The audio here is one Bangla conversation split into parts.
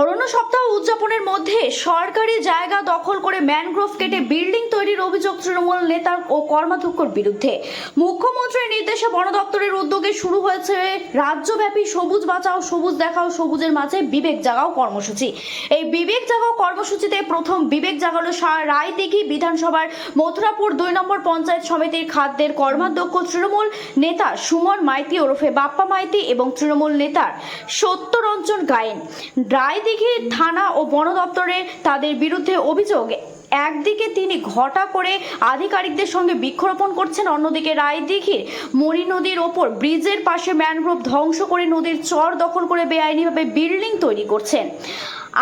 অরণ্য সপ্তাহ উদযাপনের মধ্যে সরকারি জায়গা দখল করে ম্যানগ্রোভ কেটে বিল্ডিং তৈরির অভিযোগ তৃণমূল নেতার ও কর্মাধ্যক্ষর বিরুদ্ধে। মুখ্যমন্ত্রীর নির্দেশে বন দপ্তরের উদ্যোগে শুরু হয়েছে রাজ্যব্যাপী সবুজ বাঁচাও, সবুজ দেখাও, সবুজের মাঝে বিবেক জাগাও কর্মসূচি। এই বিবেক জাগাও কর্মসূচিতে প্রথম বিবেক জাগালো রায়দিঘি বিধানসভার মথুরাপুর দুই নম্বর পঞ্চায়েত সমিতির খাদ্যের কর্মাধ্যক্ষ তৃণমূল নেতা সুমন মাইতি ওরফে বাপ্পা মাইতি এবং তৃণমূল নেতার সত্যরঞ্জন গায়েন। রায়দিঘি থানা ও বন দপ্তরে তাদের বিরুদ্ধে অভিযোগ। একদিকে তিনি ঘটা করে আধিকারিকদের সঙ্গে বৃক্ষরোপণ করছেন, অন্যদিকে রায়দিঘির মরি নদীর ওপর ব্রিজের পাশে ম্যানগ্রোভ ধ্বংস করে নদীর চর দখল করে বেআইনিভাবে বিল্ডিং তৈরি করছেন।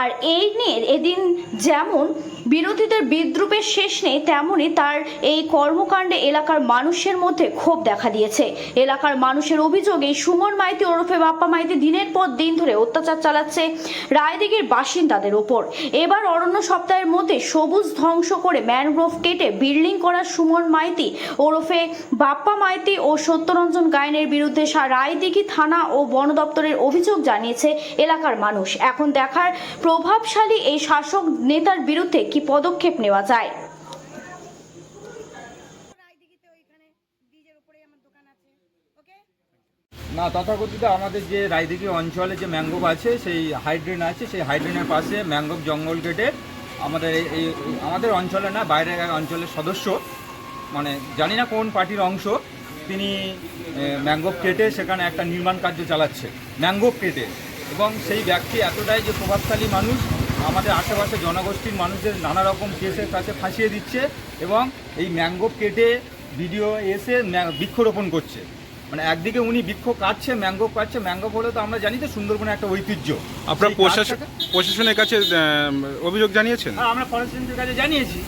আর এই নিয়ে এদিন যেমন বিরোধীদের বিদ্রুপের শেষ নেই, তেমনই তার এই কর্মকাণ্ডে এলাকার মানুষের মধ্যে ক্ষোভ দেখা দিয়েছে। এলাকার মানুষের অভিযোগ এই সুমন মাইতি ওরফে বাপ্পা মাইতি দিনের পর দিন ধরে অত্যাচার চালাচ্ছে রায়দিঘির বাসিন্দাদের ওপর। এবার অরণ্য সপ্তাহের মধ্যে সবুজ ধ্বংস করে ম্যানগ্রোভ কেটে বিল্ডিং করা সুমন মাইতি, ওরফে বাপ্পা মাইতি ও সত্যরঞ্জন গায়নের বিরুদ্ধে রায়দিঘি থানা ও বন দপ্তরের অভিযোগ জানিয়েছে এলাকার মানুষ। এখন দেখার প্রভাবশালী এই শাসক নেতার বিরুদ্ধে কি পদক্ষেপ নেওয়া যায়? না, তথাকথিত আমাদের যে রায়দিঘি অঞ্চলে যে ম্যাঙ্গোভ আছে, সেই হাইড্রেন আছে, সেই হাইড্রেনের পাশে ম্যাঙ্গোভ জঙ্গল কেটে আমাদের এই- আমাদের অঞ্চলে না, বাইরের অঞ্চলের সদস্য মানে জানি না কোন পার্টির অংশ, তিনি ম্যাঙ্গোভ কেটে সেখানে একটা নির্মাণ কার্য চালাচ্ছে। ম্যাঙ্গোভ কেটে এবং সেই ব্যক্তি এতটাই যে প্রভাবশালী মানুষ আমাদের আশেপাশে জনগোষ্ঠীর মানুষদের নানা রকম কেসের কাছে ফাঁসিয়ে দিচ্ছে এবং এই ম্যাঙ্গোভ কেটে ভিডিও এসে বৃক্ষরোপণ করছে। মানে একদিকে উনি বৃক্ষ কাটছে ম্যাঙ্গো কাটছে ম্যাঙ্গো হলে তো আমরা জানি তো সুন্দরবনের একটা ঐতিহ্য। আপনার প্রশাসন প্রশাসনের কাছে অভিযোগ জানিয়েছেন? হ্যাঁ, আমরা ফরেস্টের কাছে জানিয়েছি।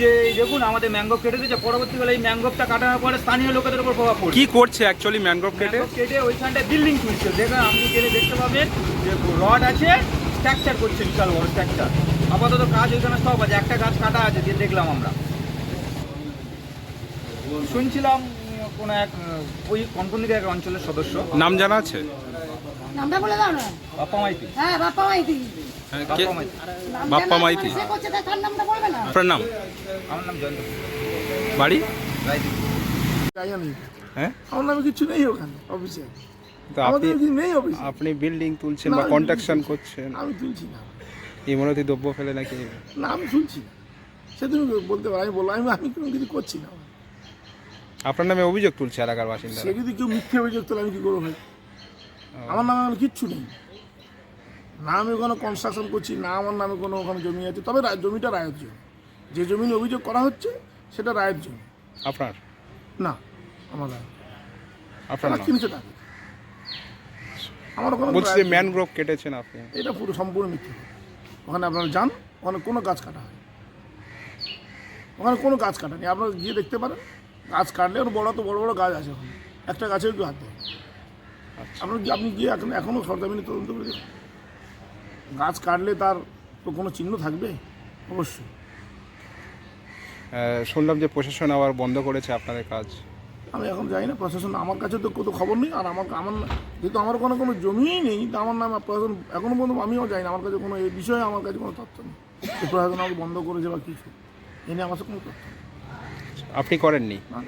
যে দেখুন আমাদের ম্যাঙ্গো কেটে দিয়েছে পরবর্তীকালে এই ম্যাঙ্গোটা কাটানোর পরে স্থানীয় লোকেদের উপর প্রভাব পড়ছে কি করছে অ্যাকচুয়ালি ম্যানগ্রোভ কেটে? কেটে ওইখানটায় বিল্ডিং তুলছে। দেখবেন আপনি গেলে দেখতে পাবেন যে রড আছে স্ট্রাকচার করছে বিশাল বড় স্ট্রাকচার আপাতত কাজ ওইখানে সব আছে একটা গাছ কাটা আছে দিয়ে দেখলাম আমরা। শুনছিলাম কোনো এক ওই কনকনিকা এক অঞ্চলের সদস্য। নাম জানা আছে? নামটা বলে দাও না। বাপ্পা মাইতি। হ্যাঁ বাপ্পা মাইতি। হ্যাঁ, বাপ্পা মাইতি। আপনার নাম? আমার নাম জয়ন্ত। বাড়ি? হ্যাঁ? আমার নামে কিছু নেই ওখানে অফিসে তো আমাদের আপনি নেই অফিসে আপনি বিল্ডিং তুলছেন না, বা কন্ট্রাকশন করছেন। আমি তুলছি না। ইমরতি দ্রব্য ফেলে নাকি? না আমি তুলছি না। সে তুমি বলতে পারো আমি বললাম আমি কোনো কিছু করছি না। আপনার নামে অভিযোগ তুলছে এলাকার বাসিন্দারা। সে যদি কেউ মিথ্যে অভিযোগ তোলে আমি কি করব ভাই? আমার নামে কিচ্ছু নেই। না আমি ওখানে কনস্ট্রাকশন করছি না আমার নামে কোনো ওখানে জমি আছে তবে জমিটা রায়ের জমি। যে জমি নিয়ে অভিযোগ করা হচ্ছে সেটা রায়ের জমি। আপনার? না আমার রায়। আপনার তারা নাম? আমার ওখানে বলছি যে ম্যানগ্রোভ কেটেছেন আপনি। এটা পুরো সম্পূর্ণ মিথ্যে। ওখানে আপনারা যান ওখানে কোনো গাছ কাটা হয় ওখানে কোনো গাছ কাটা নেই। আপনারা গিয়ে দেখতে পারেন গাছ কাটলে ওর বড় তো বড় বড় গাছ আছে ওখানে। একটা গাছেও কেউ হাত দেয় আপনার গিয়ে- আপনি গিয়ে এখন এখনও সরদামিনী তদন্ত করে গাছ কাটলে তার তো কোনো চিহ্ন থাকবে? অবশ্যই। শুনলাম যে প্রশাসন আবার বন্ধ করেছে আপনাদের কাজ। আমি এখন যাই না। প্রশাসন আমার কাছে তো কোনো খবর নেই আর আমার আমার যেহেতু আমার কোনো কোনো জমিই নেই তা আমার নাম প্রশাসন এখনও পর্যন্ত আমিও যাই না। আমার কাছে কোনো এই বিষয়ে আমার কাছে কোনো তথ্য নেই। প্রশাসন আমাকে বন্ধ করেছে বা কিছু এ নিয়ে আমার কোনো তথ্য আপনি করেননি? না,